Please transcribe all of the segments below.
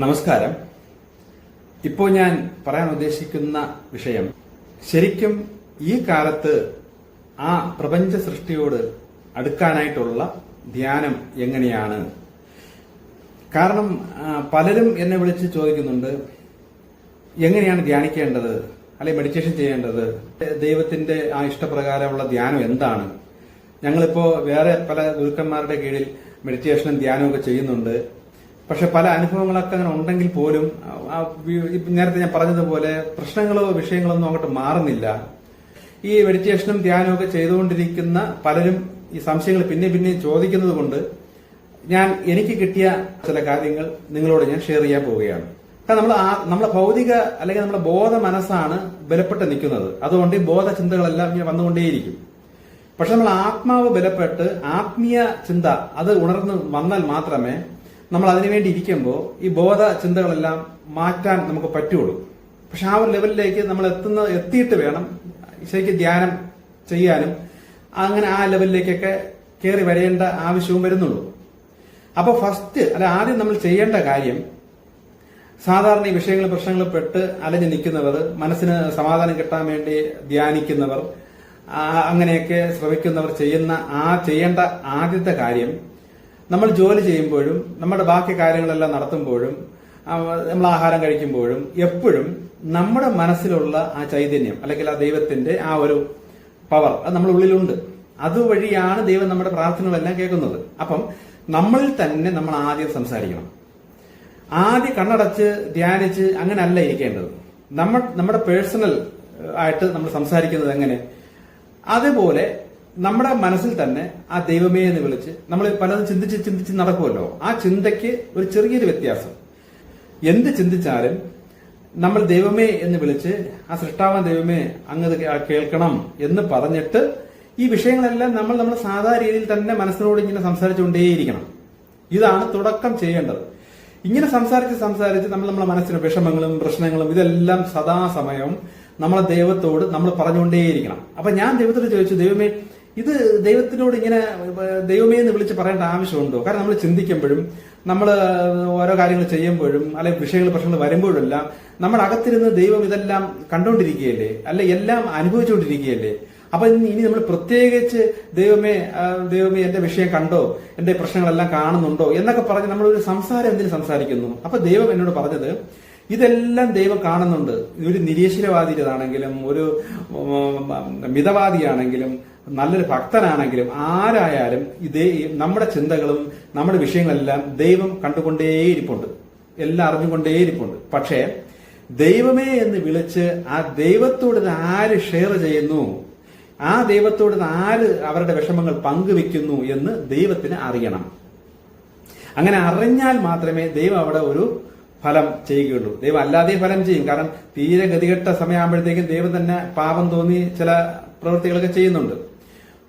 നമസ്കാരം. ഇപ്പോൾ ഞാൻ പറയാൻ ഉദ്ദേശിക്കുന്ന വിഷയം ശരിക്കും ഈ കാലത്ത് ആ പ്രപഞ്ച സൃഷ്ടിയോട് അടുക്കാനായിട്ടുള്ള ധ്യാനം എങ്ങനെയാണ്? കാരണം പലരും എന്നെ വിളിച്ച് ചോദിക്കുന്നുണ്ട് എങ്ങനെയാണ് ധ്യാനിക്കേണ്ടത്? അല്ലെങ്കിൽ മെഡിറ്റേഷൻ ചെയ്യേണ്ടത്? ദൈവത്തിന്റെ ആ ഇഷ്ടപ്രകാരമുള്ള ധ്യാനം എന്താണ്? ഞങ്ങളിപ്പോ വേറെ പല ഗുരുക്കന്മാരുടെ കീഴിൽ മെഡിറ്റേഷനും ധ്യാനവും ഒക്കെ ചെയ്യുന്നുണ്ട്. പക്ഷെ പല അനുഭവങ്ങളൊക്കെ അങ്ങനെ ഉണ്ടെങ്കിൽ പോലും നേരത്തെ ഞാൻ പറഞ്ഞതുപോലെ പ്രശ്നങ്ങളോ വിഷയങ്ങളോ ഒന്നും അങ്ങോട്ട് മാറുന്നില്ല. ഈ മെഡിറ്റേഷനും ധ്യാനവും ഒക്കെ ചെയ്തുകൊണ്ടിരിക്കുന്ന പലരും ഈ സംശയങ്ങൾ പിന്നെ പിന്നെ ചോദിക്കുന്നത് കൊണ്ട് ഞാൻ എനിക്ക് കിട്ടിയ ചില കാര്യങ്ങൾ നിങ്ങളോട് ഞാൻ ഷെയർ ചെയ്യാൻ പോവുകയാണ്. കാരണം നമ്മൾ നമ്മുടെ ഭൗതിക അല്ലെങ്കിൽ നമ്മുടെ ബോധ മനസ്സാണ് ബലപ്പെട്ട് നിൽക്കുന്നത്. അതുകൊണ്ട് ഈ ബോധ ചിന്തകളെല്ലാം ഇങ്ങനെ വന്നുകൊണ്ടേയിരിക്കും. പക്ഷെ നമ്മൾ ആത്മാവ് ബലപ്പെട്ട് ആത്മീയ ചിന്ത അത് ഉണർന്ന് വന്നാൽ മാത്രമേ നമ്മൾ അതിനുവേണ്ടി ഇരിക്കുമ്പോൾ ഈ ബോധ ചിന്തകളെല്ലാം മാറ്റാൻ നമുക്ക് പറ്റുള്ളൂ. പക്ഷെ ആ ഒരു ലെവലിലേക്ക് നമ്മൾ എത്തുന്ന എത്തിയിട്ട് വേണം ശരിക്കും ധ്യാനം ചെയ്യാനും. അങ്ങനെ ആ ലെവലിലേക്കൊക്കെ കയറി വരേണ്ട ആവശ്യവും വരുന്നുള്ളൂ. അപ്പൊ ഫസ്റ്റ് അല്ല ആദ്യം നമ്മൾ ചെയ്യേണ്ട കാര്യം സാധാരണ ഈ വിഷയങ്ങൾ പ്രശ്നങ്ങൾ പെട്ട് അലഞ്ഞു നിൽക്കുന്നവർ മനസ്സിന് സമാധാനം കിട്ടാൻ വേണ്ടി ധ്യാനിക്കുന്നവർ അങ്ങനെയൊക്കെ ശ്രമിക്കുന്നവർ ചെയ്യുന്ന ആ ചെയ്യേണ്ട ആദ്യത്തെ കാര്യം നമ്മൾ ജോലി ചെയ്യുമ്പോഴും നമ്മുടെ ബാക്കി കാര്യങ്ങളെല്ലാം നടത്തുമ്പോഴും നമ്മൾ ആഹാരം കഴിക്കുമ്പോഴും എപ്പോഴും നമ്മുടെ മനസ്സിലുള്ള ആ ചൈതന്യം അല്ലെങ്കിൽ ആ ദൈവത്തിന്റെ ആ ഒരു പവർ അത് നമ്മുടെ ഉള്ളിലുണ്ട്. അതുവഴിയാണ് ദൈവം നമ്മുടെ പ്രാർത്ഥനകളെല്ലാം കേൾക്കുന്നത്. അപ്പം നമ്മളിൽ തന്നെ നമ്മൾ ആദ്യം സംസാരിക്കണം. ആദ്യം കണ്ണടച്ച് ധ്യാനിച്ച് അങ്ങനെയല്ല ഇരിക്കേണ്ടത്. നമ്മൾ നമ്മുടെ പേഴ്സണൽ ആയിട്ട് നമ്മൾ സംസാരിക്കുന്നത് എങ്ങനെ? അതുപോലെ നമ്മുടെ മനസ്സിൽ തന്നെ ആ ദൈവമേ എന്ന് വിളിച്ച് നമ്മൾ പലതും ചിന്തിച്ച് ചിന്തിച്ച് നടക്കുമല്ലോ. ആ ചിന്തയ്ക്ക് ഒരു ചെറിയൊരു വ്യത്യാസം. എന്ത് ചിന്തിച്ചാലും നമ്മൾ ദൈവമേ എന്ന് വിളിച്ച് ആ സൃഷ്ടാവൻ ദൈവമേ അങ്ങ് കേൾക്കണം എന്ന് പറഞ്ഞിട്ട് ഈ വിഷയങ്ങളെല്ലാം നമ്മൾ നമ്മുടെ സാധാരണ രീതിയിൽ തന്നെ മനസ്സിനോട് ഇങ്ങനെ സംസാരിച്ചുകൊണ്ടേയിരിക്കണം. ഇതാണ് തുടക്കം ചെയ്യേണ്ടത്. ഇങ്ങനെ സംസാരിച്ച് സംസാരിച്ച് നമ്മൾ നമ്മുടെ മനസ്സിന് വിഷമങ്ങളും പ്രശ്നങ്ങളും ഇതെല്ലാം സദാസമയം നമ്മളെ ദൈവത്തോട് നമ്മൾ പറഞ്ഞുകൊണ്ടേയിരിക്കണം. അപ്പൊ ഞാൻ ദൈവത്തോട് ചോദിച്ചു ദൈവമേ ഇത് ദൈവത്തിനോട് ഇങ്ങനെ ദൈവമേ എന്ന് വിളിച്ച് പറയേണ്ട ആവശ്യമുണ്ടോ? കാരണം നമ്മൾ ചിന്തിക്കുമ്പോഴും നമ്മൾ ഓരോ കാര്യങ്ങൾ ചെയ്യുമ്പോഴും അല്ലെങ്കിൽ വിഷയങ്ങൾ പ്രശ്നങ്ങൾ വരുമ്പോഴെല്ലാം നമ്മുടെ അകത്തിരുന്ന് ദൈവം ഇതെല്ലാം കണ്ടുകൊണ്ടിരിക്കുകയല്ലേ അല്ലെ എല്ലാം അനുഭവിച്ചുകൊണ്ടിരിക്കുകയല്ലേ അപ്പൊ ഇനി നമ്മൾ പ്രത്യേകിച്ച് ദൈവമേ ദൈവമേ എന്റെ വിഷയം കണ്ടോ? എന്റെ പ്രശ്നങ്ങളെല്ലാം കാണുന്നുണ്ടോ? എന്നൊക്കെ പറഞ്ഞ് നമ്മൾ ഒരു സംസാരം എന്തിനു സംസാരിക്കുന്നു? അപ്പൊ ദൈവം എന്നോട് പറഞ്ഞത് ഇതെല്ലാം ദൈവം കാണുന്നുണ്ട്. ഒരു നിരീശ്വരവാദിയാണെങ്കിലും ഒരു മിതവാദിയാണെങ്കിലും നല്ലൊരു ഭക്തനാണെങ്കിലും ആരായാലും ഇതേ നമ്മുടെ ചിന്തകളും നമ്മുടെ വിഷയങ്ങളെല്ലാം ദൈവം കണ്ടുകൊണ്ടേയിരിപ്പുണ്ട്. എല്ലാം അറിഞ്ഞുകൊണ്ടേയിരിപ്പുണ്ട്. പക്ഷേ ദൈവമേ എന്ന് വിളിച്ച് ആ ദൈവത്തോട് ഇത് ആര് ഷെയർ ചെയ്യുന്നു? ആ ദൈവത്തോട് ഇത് ആര് അവരുടെ വിഷമങ്ങൾ പങ്കുവെക്കുന്നു എന്ന് ദൈവത്തിന് അറിയണം. അങ്ങനെ അറിഞ്ഞാൽ മാത്രമേ ദൈവം അവിടെ ഒരു ഫലം ചെയ്യുകയുള്ളൂ. ദൈവം അല്ലാതെ ഫലം ചെയ്യും. കാരണം തീരെ ഗതികെട്ട സമയമാകുമ്പോഴത്തേക്കും ദൈവം തന്നെ പാപം തോന്നി ചില പ്രവൃത്തികളൊക്കെ ചെയ്യുന്നുണ്ട്.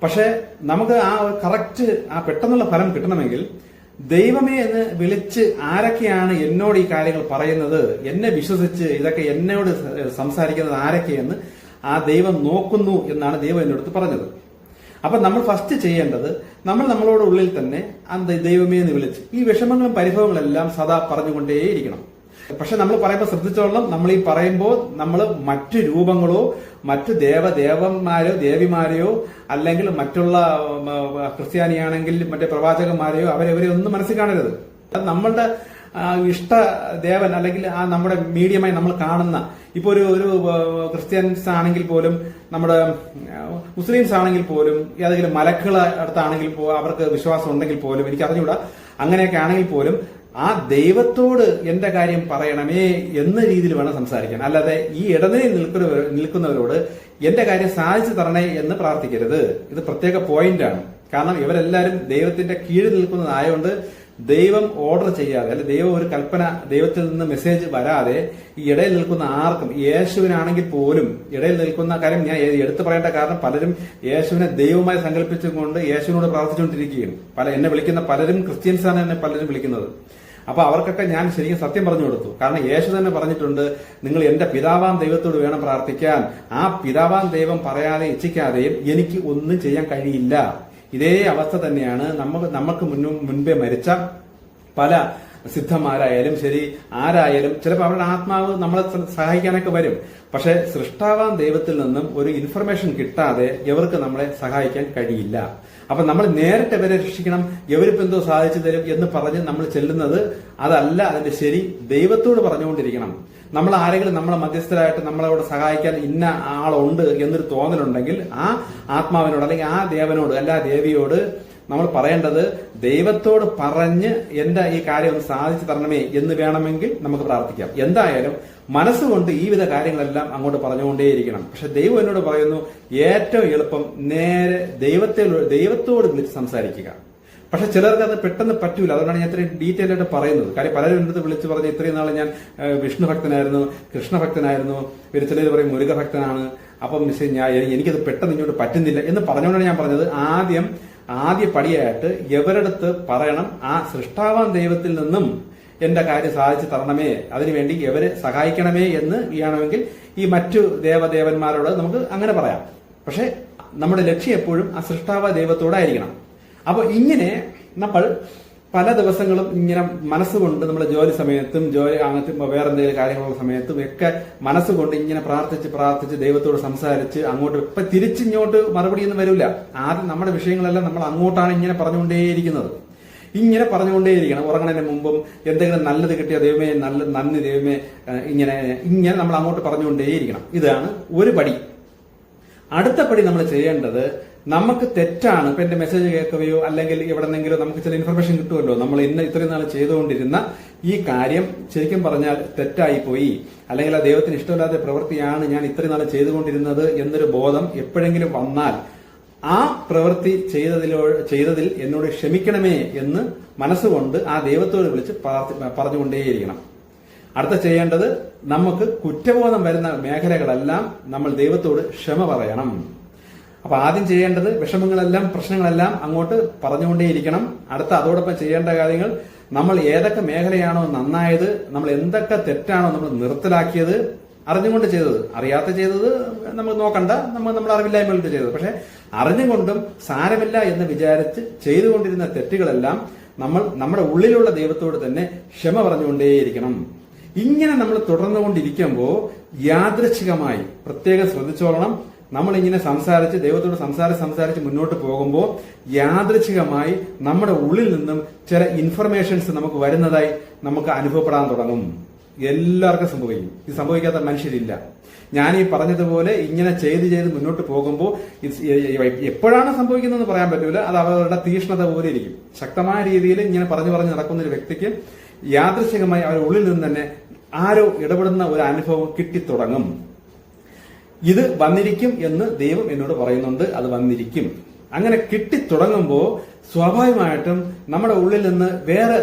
പക്ഷെ നമുക്ക് ആ കറക്റ്റ് ആ പെട്ടെന്നുള്ള ഫലം കിട്ടണമെങ്കിൽ ദൈവമേ എന്ന് വിളിച്ച് ആരൊക്കെയാണ് എന്നോട് ഈ കാര്യങ്ങൾ പറയുന്നത് എന്നെ വിശ്വസിച്ച് ഇതൊക്കെ എന്നോട് സംസാരിക്കുന്നത് ആരൊക്കെയെന്ന് ആ ദൈവം നോക്കുന്നു എന്നാണ് ദൈവം എന്നോട് പറഞ്ഞത്. അപ്പൊ നമ്മൾ ഫസ്റ്റ് ചെയ്യേണ്ടത് നമ്മൾ നമ്മളോട് ഉള്ളിൽ തന്നെ ആ ദൈവമേ എന്ന് വിളിച്ച് ഈ വിഷമങ്ങളും പരിഭവങ്ങളെല്ലാം സദാ പറഞ്ഞുകൊണ്ടേയിരിക്കണം. പക്ഷെ നമ്മൾ പറയുമ്പോൾ ശ്രദ്ധിച്ചോളണം. നമ്മൾ ഈ പറയുമ്പോൾ നമ്മൾ മറ്റു രൂപങ്ങളോ മറ്റു ദേവദേവന്മാരോ ദേവിമാരെയോ അല്ലെങ്കിൽ മറ്റുള്ള ക്രിസ്ത്യാനിയാണെങ്കിൽ മറ്റേ പ്രവാചകന്മാരെയോ അവരെവരെ ഒന്നും മനസ്സിൽ കാണരുത്. നമ്മളുടെ ഇഷ്ട ദേവൻ അല്ലെങ്കിൽ ആ നമ്മുടെ മീഡിയമായി നമ്മൾ കാണുന്ന ഇപ്പൊ ഒരു ഒരു ക്രിസ്ത്യൻസ് ആണെങ്കിൽ പോലും നമ്മുടെ മുസ്ലിംസ് ആണെങ്കിൽ പോലും ഏതെങ്കിലും മലക്കുകളെ അടുത്താണെങ്കിൽ അവർക്ക് വിശ്വാസം ഉണ്ടെങ്കിൽ പോലും എനിക്ക് അറിഞ്ഞുകൂടാ അങ്ങനെയൊക്കെ ആണെങ്കിൽ പോലും ആ ദൈവത്തോട് എന്റെ കാര്യം പറയണമേ എന്ന രീതിയിൽ വേണം സംസാരിക്കാൻ. അല്ലാതെ ഈ ഇടനിലയിൽ നിൽക്കുന്ന നിൽക്കുന്നവരോട് എന്റെ കാര്യം സാധിച്ചു തരണേ എന്ന് പ്രാർത്ഥിക്കരുത്. ഇത് പ്രത്യേക പോയിന്റാണ് കാരണം ഇവരെല്ലാവരും ദൈവത്തിന്റെ കീഴിൽ നിൽക്കുന്നതായതുകൊണ്ട് ദൈവം ഓർഡർ ചെയ്യാതെ അല്ലെ ദൈവം ഒരു കൽപ്പന ദൈവത്തിൽ നിന്ന് മെസ്സേജ് വരാതെ ഈ ഇടയിൽ നിൽക്കുന്ന ആർക്കും യേശുവിനാണെങ്കിൽ പോലും ഇടയിൽ നിൽക്കുന്ന കാര്യം ഞാൻ എടുത്തു പറയേണ്ട കാരണം പലരും യേശുവിനെ ദൈവമായി സങ്കല്പിച്ചുകൊണ്ട് യേശുവിനോട് പ്രാർത്ഥിച്ചുകൊണ്ടിരിക്കുകയും പല എന്നെ വിളിക്കുന്ന പലരും ക്രിസ്ത്യൻസാണ് എന്നെ പലരും വിളിക്കുന്നത്. അപ്പൊ അവർക്കൊക്കെ ഞാൻ ശരിക്കും സത്യം പറഞ്ഞു കൊടുത്തു. കാരണം യേശു തന്നെ പറഞ്ഞിട്ടുണ്ട് നിങ്ങൾ എന്റെ പിതാവാം ദൈവത്തോട് വേണം പ്രാർത്ഥിക്കാൻ. ആ പിതാവാം ദൈവം പറയാതെ ഇച്ഛിക്കാതെയും എനിക്ക് ഒന്നും ചെയ്യാൻ കഴിയില്ല. ഇതേ അവസ്ഥ തന്നെയാണ് നമുക്ക് നമുക്ക് മുന്നും മുൻപേ മരിച്ച പല സിദ്ധന്മാരായാലും ശരി ആരായാലും ചിലപ്പോൾ അവരുടെ ആത്മാവ് നമ്മളെ സഹായിക്കാനൊക്കെ വരും. പക്ഷെ സൃഷ്ടാവാൻ ദൈവത്തിൽ നിന്നും ഒരു ഇൻഫർമേഷൻ കിട്ടാതെ ഇവർക്ക് നമ്മളെ സഹായിക്കാൻ കഴിയില്ല. അപ്പൊ നമ്മൾ നേരിട്ട് ഇവരെ രക്ഷിക്കണം ഇവരിപ്പോ എന്തോ സാധിച്ചു തരും എന്ന് പറഞ്ഞ് നമ്മൾ ചെല്ലുന്നത് അതല്ല അതിന്റെ ശരി ദൈവത്തോട് പറഞ്ഞുകൊണ്ടിരിക്കണം. നമ്മൾ ആരെങ്കിലും നമ്മളെ മധ്യസ്ഥരായിട്ട് നമ്മളോട് സഹായിക്കാൻ ഇന്ന ആളുണ്ട് എന്നൊരു തോന്നലുണ്ടെങ്കിൽ ആ ആത്മാവിനോട് അല്ലെങ്കിൽ ആ ദേവനോട് അല്ല ദേവിയോട് നമ്മൾ പറയേണ്ടത് ദൈവത്തോട് പറഞ്ഞ് എന്റെ ഈ കാര്യം ഒന്ന് സാധിച്ചു തരണമേ എന്ന് വേണമെങ്കിൽ നമുക്ക് പ്രാർത്ഥിക്കാം. എന്തായാലും മനസ്സുകൊണ്ട് ഈ വിധ കാര്യങ്ങളെല്ലാം അങ്ങോട്ട് പറഞ്ഞുകൊണ്ടേയിരിക്കണം. പക്ഷെ ദൈവം എന്നോട് പറയുന്നു ഏറ്റവും എളുപ്പം നേരെ ദൈവത്തെ ദൈവത്തോട് വിളിച്ച് സംസാരിക്കുക. പക്ഷെ ചിലർക്ക് അത് പെട്ടെന്ന് പറ്റൂല. അതുകൊണ്ടാണ് ഞാൻ ഇത്രയും ഡീറ്റെയിൽ ആയിട്ട് പറയുന്നത്. കാര്യം പലരും എന്റെ വിളിച്ച് പറഞ്ഞ് ഇത്രയും നാൾ ഞാൻ വിഷ്ണു ഭക്തനായിരുന്നു കൃഷ്ണഭക്തനായിരുന്നു ഒരു ചിലർ പറയും മുരുക ഭക്തനാണ്. അപ്പം മിസ് ഞാൻ എനിക്കത് പെട്ടെന്ന് ഇങ്ങോട്ട് പറ്റുന്നില്ല എന്ന് പറഞ്ഞുകൊണ്ടാണ് ഞാൻ പറഞ്ഞത്. ആദ്യം ആദ്യ പടിയായിട്ട് എവരടുത്ത് പറയണം ആ സൃഷ്ടാവാൻ ദൈവത്തിൽ നിന്നും എന്റെ കാര്യം സാധിച്ചു തരണമേ അതിനുവേണ്ടി എവരെ സഹായിക്കണമേ എന്ന് ചെയ്യണമെങ്കിൽ ഈ മറ്റു ദേവദേവന്മാരോട് നമുക്ക് അങ്ങനെ പറയാം. പക്ഷെ നമ്മുടെ ലക്ഷ്യം എപ്പോഴും ആ സൃഷ്ടാവ ദൈവത്തോടായിരിക്കണം. അപ്പൊ ഇങ്ങനെ നമ്മൾ പല ദിവസങ്ങളും ഇങ്ങനെ മനസ്സുകൊണ്ട് നമ്മൾ ജോലി സമയത്തും ജോലി അങ്ങനത്തെ വേറെ എന്തെങ്കിലും കാര്യങ്ങളുള്ള സമയത്തും ഒക്കെ മനസ്സുകൊണ്ട് ഇങ്ങനെ പ്രാർത്ഥിച്ച് പ്രാർത്ഥിച്ച് ദൈവത്തോട് സംസാരിച്ച് അങ്ങോട്ട് ഇപ്പൊ തിരിച്ചിങ്ങോട്ട് മറുപടി ഒന്നും വരില്ല ആദ്യം നമ്മുടെ വിഷയങ്ങളെല്ലാം നമ്മൾ അങ്ങോട്ടാണ് ഇങ്ങനെ പറഞ്ഞുകൊണ്ടേയിരിക്കുന്നത്. ഇങ്ങനെ പറഞ്ഞുകൊണ്ടേയിരിക്കണം. ഉറങ്ങണതിന് മുമ്പും എന്തെങ്കിലും നല്ലത് കിട്ടിയ ദൈവമേ നല്ല നന്ദി ദൈവമേ ഇങ്ങനെ ഇങ്ങനെ നമ്മൾ അങ്ങോട്ട് പറഞ്ഞുകൊണ്ടേയിരിക്കണം. ഇതാണ് ഒരു പടി. അടുത്ത പടി നമ്മൾ ചെയ്യേണ്ടത് നമുക്ക് തെറ്റാണ് ഇപ്പൊ എന്റെ മെസ്സേജ് കേൾക്കുകയോ അല്ലെങ്കിൽ എവിടെന്നെങ്കിലും നമുക്ക് ചില ഇൻഫർമേഷൻ കിട്ടുമല്ലോ. നമ്മൾ ഇന്ന് ഇത്രയും നാൾ ചെയ്തുകൊണ്ടിരുന്ന ഈ കാര്യം ശരിക്കും പറഞ്ഞാൽ തെറ്റായി പോയി. അല്ലെങ്കിൽ ആ ദൈവത്തിന് ഇഷ്ടമില്ലാത്ത പ്രവൃത്തിയാണ് ഞാൻ ഇത്രയും നാൾ ചെയ്തുകൊണ്ടിരുന്നത് എന്നൊരു ബോധം എപ്പോഴെങ്കിലും വന്നാൽ ആ പ്രവൃത്തി ചെയ്തതിലോ ചെയ്തതിൽ എന്നോട് ക്ഷമിക്കണമേ എന്ന് മനസ്സുകൊണ്ട് ആ ദൈവത്തോട് വിളിച്ച് പറഞ്ഞുകൊണ്ടേയിരിക്കണം. അടുത്ത ചെയ്യേണ്ടത് നമുക്ക് കുറ്റബോധം വരുന്ന മേഖലകളെല്ലാം നമ്മൾ ദൈവത്തോട് ക്ഷമ പറയണം. അപ്പൊ ആദ്യം ചെയ്യേണ്ടത് വിഷമങ്ങളെല്ലാം പ്രശ്നങ്ങളെല്ലാം അങ്ങോട്ട് പറഞ്ഞുകൊണ്ടേയിരിക്കണം. അടുത്ത അതോടൊപ്പം ചെയ്യേണ്ട കാര്യങ്ങൾ നമ്മൾ ഏതൊക്കെ മേഖലയാണോ നന്നായത് നമ്മൾ എന്തൊക്കെ തെറ്റാണോ നമ്മൾ നിർത്തലാക്കിയത് അറിഞ്ഞുകൊണ്ട് ചെയ്തത്. അറിയാത്ത ചെയ്തത് നമ്മൾ നോക്കണ്ട നമ്മൾ നമ്മൾ അറിവില്ലായ്മ ചെയ്തത്. പക്ഷെ അറിഞ്ഞുകൊണ്ടും സാരമില്ല എന്ന് വിചാരിച്ച് ചെയ്തുകൊണ്ടിരുന്ന തെറ്റുകളെല്ലാം നമ്മൾ നമ്മുടെ ഉള്ളിലുള്ള ദൈവത്തോട് തന്നെ ക്ഷമ പറഞ്ഞുകൊണ്ടേയിരിക്കണം. ഇങ്ങനെ നമ്മൾ തുടർന്നുകൊണ്ടിരിക്കുമ്പോൾ യാദൃച്ഛികമായി പ്രത്യേകം ശ്രദ്ധിച്ചോളണം. നമ്മൾ ഇങ്ങനെ സംസാരിച്ച് ദൈവത്തോട് സംസാരിച്ച് സംസാരിച്ച് മുന്നോട്ട് പോകുമ്പോൾ യാദൃച്ഛികമായി നമ്മുടെ ഉള്ളിൽ നിന്നും ചില ഇൻഫർമേഷൻസ് നമുക്ക് വരുന്നതായി നമുക്ക് അനുഭവപ്പെടാൻ തുടങ്ങും. എല്ലാവർക്കും സംഭവിക്കും. ഇത് സംഭവിക്കാത്ത മനുഷ്യരില്ല. ഞാൻ ഈ പറഞ്ഞതുപോലെ ഇങ്ങനെ ചെയ്ത് ചെയ്ത് മുന്നോട്ട് പോകുമ്പോൾ എപ്പോഴാണ് സംഭവിക്കുന്നതെന്ന് പറയാൻ പറ്റൂല. അത് അവരുടെ തീഷ്ണത പോലെ ഇരിക്കും. ശക്തമായ രീതിയിൽ ഇങ്ങനെ പറഞ്ഞു പറഞ്ഞു നടക്കുന്ന ഒരു വ്യക്തിക്ക് യാദൃശികമായി അവരുടെ ഉള്ളിൽ നിന്ന് തന്നെ ആരോ ഇടപെടുന്ന ഒരു അനുഭവം കിട്ടിത്തുടങ്ങും. ഇത് വന്നിരിക്കും എന്ന് ദൈവം എന്നോട് പറയുന്നുണ്ട് അത് വന്നിരിക്കും. അങ്ങനെ കിട്ടിത്തുടങ്ങുമ്പോൾ സ്വാഭാവികമായിട്ടും നമ്മുടെ ഉള്ളിൽ നിന്ന് വേറെ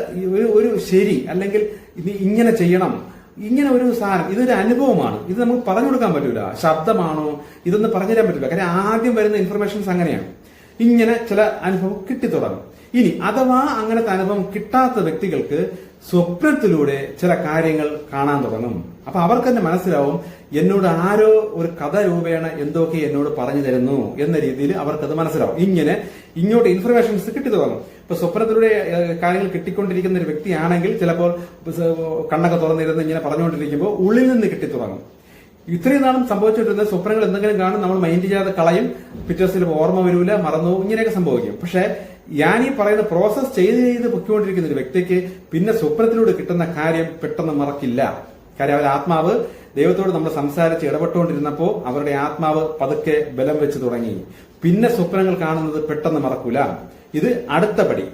ഒരു ശരി അല്ലെങ്കിൽ ഇത് ഇങ്ങനെ ചെയ്യണം. ഇങ്ങനെ ഒരു സാധനം ഇതൊരു അനുഭവമാണ്. ഇത് നമുക്ക് പറഞ്ഞു കൊടുക്കാൻ പറ്റൂല. ശബ്ദമാണോ? ഇതൊന്നും പറഞ്ഞു തരാൻ പറ്റില്ല കാര്യം ആദ്യം വരുന്ന ഇൻഫർമേഷൻസ് അങ്ങനെയാണ്. ഇങ്ങനെ ചില അനുഭവം കിട്ടിത്തുടങ്ങും. ഇനി അഥവാ അങ്ങനത്തെ അനുഭവം കിട്ടാത്ത വ്യക്തികൾക്ക് സ്വപ്നത്തിലൂടെ ചില കാര്യങ്ങൾ കാണാൻ തുടങ്ങും. അപ്പൊ അവർക്ക് തന്നെ മനസ്സിലാവും എന്നോട് ആരോ ഒരു കഥ രൂപേണ എന്തൊക്കെ എന്നോട് പറഞ്ഞു തരുന്നു എന്ന രീതിയിൽ അവർക്കത് മനസ്സിലാവും. ഇങ്ങനെ ഇങ്ങോട്ട് ഇൻഫർമേഷൻസ് കിട്ടി തുടങ്ങും ഇപ്പൊ സ്വപ്നത്തിലൂടെ കാര്യങ്ങൾ കിട്ടിക്കൊണ്ടിരിക്കുന്ന ഒരു വ്യക്തിയാണെങ്കിൽ ചിലപ്പോൾ കണ്ണൊക്കെ തുറന്നിരുന്ന് ഇങ്ങനെ പറഞ്ഞുകൊണ്ടിരിക്കുമ്പോൾ ഉള്ളിൽ നിന്ന് കിട്ടി തുടങ്ങും. ഇത്രയും നാളും സംഭവിച്ചുകൊണ്ടിരുന്ന സ്വപ്നങ്ങൾ എന്തെങ്കിലും കാണും നമ്മൾ മൈൻഡ് ചെയ്യാതെ കളയും പിറ്റേഴ്സിൽ ഓർമ്മ വരൂല മറന്നു ഇങ്ങനെയൊക്കെ സംഭവിക്കും. പക്ഷേ ഞാൻ ഈ പറയുന്ന പ്രോസസ് ചെയ്ത് ചെയ്ത് പൊക്കിക്കൊണ്ടിരിക്കുന്ന ഒരു വ്യക്തിക്ക് പിന്നെ സ്വപ്നത്തിലൂടെ കിട്ടുന്ന കാര്യം പെട്ടെന്ന് മറക്കില്ല. കാര്യം അവരുടെ ആത്മാവ് ദൈവത്തോട് നമ്മൾ സംസാരിച്ച് ഇടപെട്ടുകൊണ്ടിരുന്നപ്പോൾ അവരുടെ ആത്മാവ് പതുക്കെ ബലം വെച്ച് തുടങ്ങി. പിന്നെ സ്വപ്നങ്ങൾ കാണുന്നത് പെട്ടെന്ന് മറക്കൂല. ഇത് അടുത്ത പടി.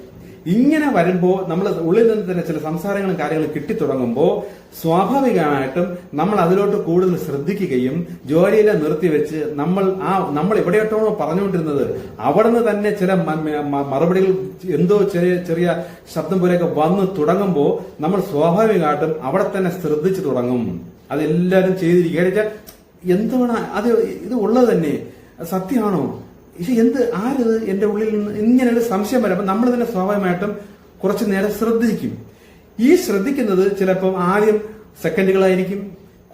ഇങ്ങനെ വരുമ്പോൾ നമ്മൾ ഉള്ളിൽ നിന്ന് തന്നെ ചില സംസാരങ്ങളും കാര്യങ്ങളും കിട്ടിത്തുടങ്ങുമ്പോൾ സ്വാഭാവികമായിട്ടും നമ്മൾ അതിലോട്ട് കൂടുതൽ ശ്രദ്ധിക്കുകയും ജോലിയിലെ നിർത്തിവെച്ച് നമ്മൾ ആ നമ്മൾ എവിടെയോട്ടാണോ പറഞ്ഞുകൊണ്ടിരുന്നത് അവിടെ നിന്ന് തന്നെ ചില മറുപടികൾ എന്തോ ചെറിയ ചെറിയ ശബ്ദം പോലെയൊക്കെ വന്ന് തുടങ്ങുമ്പോൾ നമ്മൾ സ്വാഭാവികമായിട്ടും അവിടെ തന്നെ ശ്രദ്ധിച്ചു തുടങ്ങും. അതെല്ലാവരും ചെയ്തിരിക്കുക എന്താണ് അത് ഇത് ഉള്ളത് തന്നെ. സത്യമാണോ? ഇത് എന്ത് ആരത് എന്റെ ഉള്ളിൽ നിന്ന് ഇങ്ങനെ ഒരു സംശയം വരും നമ്മൾ തന്നെ സ്വാഭാവികമായിട്ടും കുറച്ച് നേരം ശ്രദ്ധിക്കും. ഈ ശ്രദ്ധിക്കുന്നത് ചിലപ്പം ആദ്യം സെക്കൻഡുകളായിരിക്കും.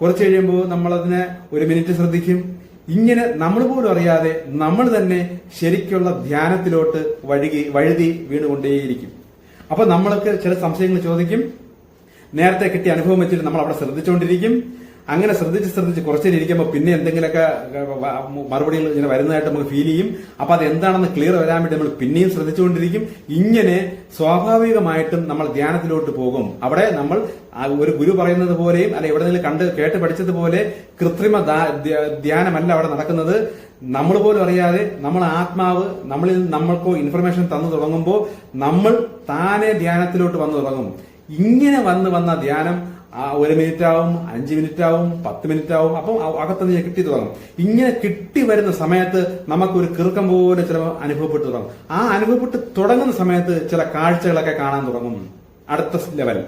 കുറച്ച് കഴിയുമ്പോൾ നമ്മളതിനെ ഒരു മിനിറ്റ് ശ്രദ്ധിക്കും. ഇങ്ങനെ നമ്മൾ പോലും അറിയാതെ നമ്മൾ തന്നെ ശരിക്കുള്ള ധ്യാനത്തിലോട്ട് വഴുകി വഴുതി വീണുകൊണ്ടേയിരിക്കും. അപ്പൊ നമ്മൾക്ക് ചില സംശയങ്ങൾ ചോദിക്കും. നേരത്തെ കിട്ടിയ അനുഭവം വെച്ചിട്ട് നമ്മൾ അവിടെ ശ്രദ്ധിച്ചുകൊണ്ടിരിക്കും അങ്ങനെ ശ്രദ്ധിച്ച് ശ്രദ്ധിച്ച് കുറച്ചിരിക്കുമ്പോൾ പിന്നെ എന്തെങ്കിലുമൊക്കെ മറുപടികൾ ഇങ്ങനെ വരുന്നതായിട്ട് നമുക്ക് ഫീൽ ചെയ്യും. അപ്പൊ അത് എന്താണെന്ന് ക്ലിയർ വരാൻ വേണ്ടി നമ്മൾ പിന്നെയും ശ്രദ്ധിച്ചുകൊണ്ടിരിക്കും. ഇങ്ങനെ സ്വാഭാവികമായിട്ടും നമ്മൾ ധ്യാനത്തിലോട്ട് പോകും. അവിടെ നമ്മൾ ഒരു ഗുരു പറയുന്നത് പോലെയും അല്ലെ എവിടെ നിന്ന് കണ്ട് കേട്ട് പഠിച്ചതുപോലെ കൃത്രിമ ധ്യാനമല്ല അവിടെ നടക്കുന്നത്. നമ്മൾ പോലും അറിയാതെ നമ്മൾ ആത്മാവ് നമ്മളിൽ നമ്മൾക്കോ ഇൻഫർമേഷൻ തന്നു തുടങ്ങുമ്പോൾ നമ്മൾ താനെ ധ്യാനത്തിലോട്ട് വന്നു തുടങ്ങും. ഇങ്ങനെ വന്ന് വന്ന ധ്യാനം ആ ഒരു മിനിറ്റ് ആവും അഞ്ച് മിനിറ്റ് ആവും പത്ത് മിനിറ്റ് ആവും അപ്പം അകത്തുനിന്ന് കിട്ടി തുടങ്ങും. ഇങ്ങനെ കിട്ടി വരുന്ന സമയത്ത് നമുക്കൊരു കിറുക്കം പോലെ ചില അനുഭവപ്പെട്ടു തുടങ്ങും. ആ അനുഭവപ്പെട്ട് തുടങ്ങുന്ന സമയത്ത് ചില കാഴ്ചകളൊക്കെ കാണാൻ തുടങ്ങും. അടുത്ത ലെവൽ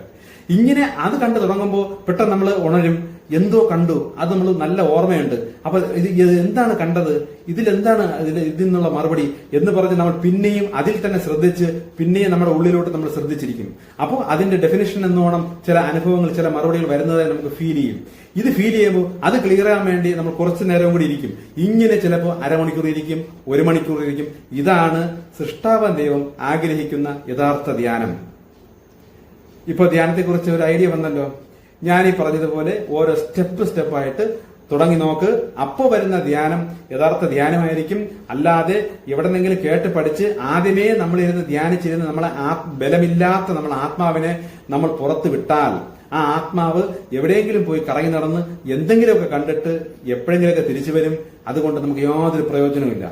ഇങ്ങനെ അത് കണ്ടു തുടങ്ങുമ്പോൾ പെട്ടെന്ന് നമ്മൾ ഉണരും. എന്തോ കണ്ടു. അത് നമ്മൾ നല്ല ഓർമ്മയുണ്ട്. അപ്പൊ ഇത് എന്താണ് കണ്ടത്? ഇതിലെന്താണ് ഇതിൽ നിന്നുള്ള മറുപടി എന്ന് പറഞ്ഞ് നമ്മൾ പിന്നെയും അതിൽ തന്നെ ശ്രദ്ധിച്ച് പിന്നെയും നമ്മുടെ ഉള്ളിലോട്ട് നമ്മൾ ശ്രദ്ധിച്ചിരിക്കും. അപ്പോൾ അതിന്റെ ഡെഫിനേഷൻ എന്നോണം ചില അനുഭവങ്ങൾ ചില മറുപടികൾ വരുന്നതായി നമുക്ക് ഫീൽ ചെയ്യും. ഇത് ഫീൽ ചെയ്യുമ്പോൾ അത് ക്ലിയർ ആകാൻ വേണ്ടി നമ്മൾ കുറച്ച് നേരം കൂടി ഇരിക്കും. ഇങ്ങനെ ചിലപ്പോൾ അരമണിക്കൂർ ഇരിക്കും ഒരു മണിക്കൂർ ഇരിക്കും. ഇതാണ് സൃഷ്ടാവൻ ദൈവം ആഗ്രഹിക്കുന്ന യഥാർത്ഥ ധ്യാനം. ഇപ്പോൾ ധ്യാനത്തെക്കുറിച്ച് ഒരു ഐഡിയ വന്നല്ലോ. ഞാൻ ഈ പറഞ്ഞതുപോലെ ഓരോ സ്റ്റെപ്പ് സ്റ്റെപ്പായിട്ട് തുടങ്ങി നോക്ക് അപ്പോൾ വരുന്ന ധ്യാനം യഥാർത്ഥ ധ്യാനമായിരിക്കും. അല്ലാതെ എവിടെന്നെങ്കിലും കേട്ട് പഠിച്ച് ആദ്യമേ നമ്മൾ ഇരുന്ന് ധ്യാനിച്ചിരുന്ന് നമ്മളെ ബലമില്ലാത്ത നമ്മൾ ആത്മാവിനെ നമ്മൾ പുറത്ത് വിട്ടാൽ ആ ആത്മാവ് എവിടെയെങ്കിലും പോയി കറങ്ങി നടന്ന് എന്തെങ്കിലുമൊക്കെ കണ്ടിട്ട് എപ്പോഴെങ്കിലുമൊക്കെ തിരിച്ചു വരും. അതുകൊണ്ട് നമുക്ക് യാതൊരു പ്രയോജനവുമില്ല.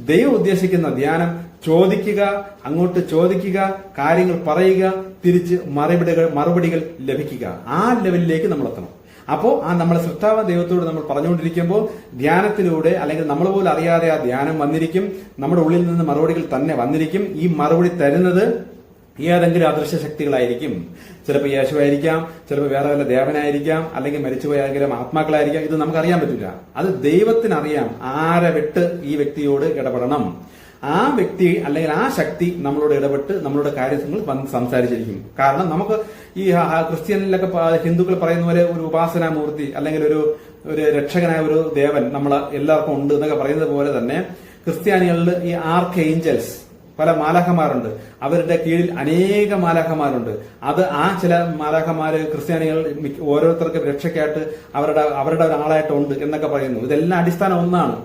ദൈവം ഉദ്ദേശിക്കുന്ന ധ്യാനം ചോദിക്കുക അങ്ങോട്ട് ചോദിക്കുക കാര്യങ്ങൾ പറയുക തിരിച്ച് മറുപടികൾ മറുപടികൾ ലഭിക്കുക. ആ ലെവലിലേക്ക് നമ്മൾ എത്തണം അപ്പോൾ ആ നമ്മളെ സൃഷ്ടാവ ദൈവത്തോട് നമ്മൾ പറഞ്ഞുകൊണ്ടിരിക്കുമ്പോൾ ധ്യാനത്തിലൂടെ അല്ലെങ്കിൽ നമ്മൾ പോലും അറിയാതെ ആ ധ്യാനം വന്നിരിക്കും. നമ്മുടെ ഉള്ളിൽ നിന്ന് മറുപടികൾ തന്നെ വന്നിരിക്കും. ഈ മറുപടി തരുന്നത് ഏതെങ്കിലും അദൃശ്യ ശക്തികളായിരിക്കും. ചിലപ്പോൾ യേശുവായിരിക്കാം ചിലപ്പോൾ വേറെ വല്ല ദേവനായിരിക്കാം അല്ലെങ്കിൽ മരിച്ചുപോയ ആരെങ്കിലും ആത്മാക്കളായിരിക്കാം. ഇത് നമുക്ക് അറിയാൻ പറ്റില്ല. അത് ദൈവത്തിനറിയാം ആരെ വിട്ട് ഈ വ്യക്തിയോട് ഇടപെടണം. ആ വ്യക്തി അല്ലെങ്കിൽ ആ ശക്തി നമ്മളോട് ഇടപെട്ട് നമ്മളുടെ കാര്യങ്ങൾ സംസാരിച്ചിരിക്കും. കാരണം നമുക്ക് ഈ ക്രിസ്ത്യനിലൊക്കെ ഹിന്ദുക്കൾ പറയുന്ന പോലെ ഒരു ഉപാസനാമൂർത്തി അല്ലെങ്കിൽ ഒരു ഒരു രക്ഷകനായ ഒരു ദേവൻ നമ്മൾ എല്ലാവർക്കും ഉണ്ട് എന്നൊക്കെ പറയുന്നത് പോലെ തന്നെ ക്രിസ്ത്യാനികളിൽ ഈ ആർക്ക് ഏഞ്ചൽസ് പല മാലാഖമാരുണ്ട്. അവരുടെ കീഴിൽ അനേക മാലാഖമാരുണ്ട്. അത് ആ ചില മാലാഖമാര് ക്രിസ്ത്യാനികൾ ഓരോരുത്തർക്ക് രക്ഷയ്ക്കായിട്ട് അവരുടെ അവരുടെ ഒരാളായിട്ടുണ്ട് എന്നൊക്കെ പറയുന്നു. ഇതെല്ലാം അടിസ്ഥാനം ഒന്നാണ്.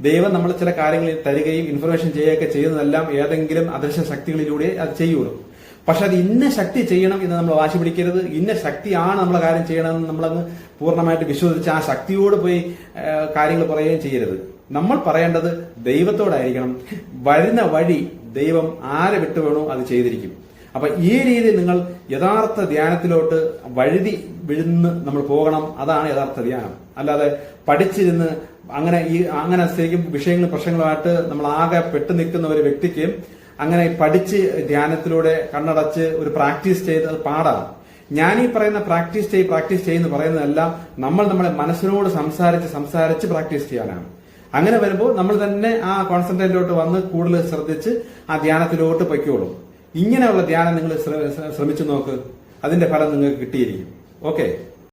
ദൈവം നമ്മൾ ചില കാര്യങ്ങൾ തരികയും ഇൻഫർമേഷൻ ചെയ്യുകയൊക്കെ ചെയ്യുന്നതെല്ലാം ഏതെങ്കിലും അദൃശ്യ ശക്തികളിലൂടെ അത് ചെയ്യുള്ളൂ. പക്ഷെ അത് ഇന്ന ശക്തി ചെയ്യണം എന്ന് നമ്മൾ വാശി പിടിക്കരുത്. ഇന്ന ശക്തിയാണ് നമ്മൾ കാര്യം ചെയ്യണമെന്ന് നമ്മളങ്ങ് പൂർണമായിട്ട് വിശ്വസിച്ച് ആ ശക്തിയോട് പോയി കാര്യങ്ങൾ പറയുകയും ചെയ്യരുത്. നമ്മൾ പറയേണ്ടത് ദൈവത്തോടായിരിക്കണം. വരുന്ന വഴി ദൈവം ആരെ വിട്ടു വേണോ അത് ചെയ്തിരിക്കും. അപ്പൊ ഈ രീതിയിൽ നിങ്ങൾ യഥാർത്ഥ ധ്യാനത്തിലോട്ട് വഴുതി വിഴുന്ന് നമ്മൾ പോകണം. അതാണ് യഥാർത്ഥ ധ്യാനം. അല്ലാതെ പഠിച്ചിരുന്ന് അങ്ങനെ ഈ അങ്ങനെ ശരിക്കും വിഷയങ്ങളും പ്രശ്നങ്ങളുമായിട്ട് നമ്മൾ ആകെ പെട്ടു നിൽക്കുന്ന ഒരു വ്യക്തിക്ക് അങ്ങനെ പഠിച്ച് ധ്യാനത്തിലൂടെ കണ്ണടച്ച് ഒരു പ്രാക്ടീസ് ചെയ്ത് അത് പാടാണ്. ഞാൻ ഈ പറയുന്ന പ്രാക്ടീസ് ചെയ്ത് പ്രാക്ടീസ് ചെയ്യുന്ന പറയുന്നതെല്ലാം നമ്മൾ നമ്മുടെ മനസ്സിനോട് സംസാരിച്ച് സംസാരിച്ച് പ്രാക്ടീസ് ചെയ്യാനാണ്. അങ്ങനെ വരുമ്പോൾ നമ്മൾ തന്നെ ആ കോൺസെൻട്രേറ്റിലോട്ട് വന്ന് കൂടുതൽ ശ്രദ്ധിച്ച് ആ ധ്യാനത്തിലോട്ട് പൊയ്ക്കോളും. ഇങ്ങനെയുള്ള ധ്യാനം നിങ്ങൾ ശ്രമിച്ചു നോക്ക്. അതിന്റെ ഫലം നിങ്ങൾക്ക് കിട്ടിയിരിക്കും. ഓക്കെ?